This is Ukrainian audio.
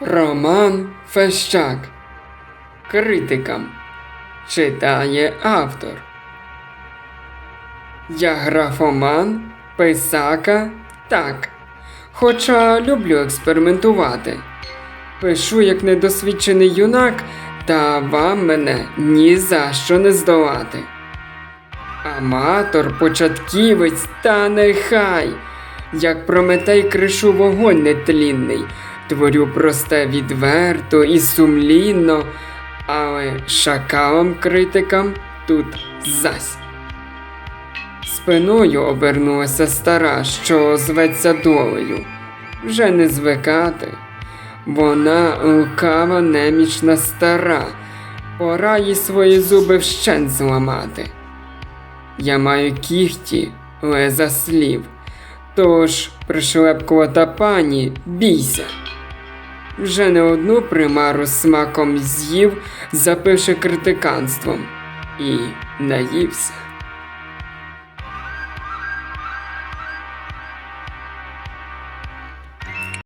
Роман Фещак. Критикам. Читає автор. Я графоман, писака, так. Хоча люблю експериментувати. Пишу як недосвідчений юнак, та вам мене ні за що не здолати. Аматор, початківець, та нехай, як Прометей кришу вогонь нетлінний, творю просте відверто і сумлінно, але шакалам критикам тут зась. Спиною обернулася стара, що зветься долею. Вже не звикати. Вона лукава немічна стара, пора їй свої зуби вщент зламати. Я маю кіхті, леза слів. Тож, пришлепкувата пані, бійся. Вже не одну примару смаком з'їв, запивши критиканством, і наївся.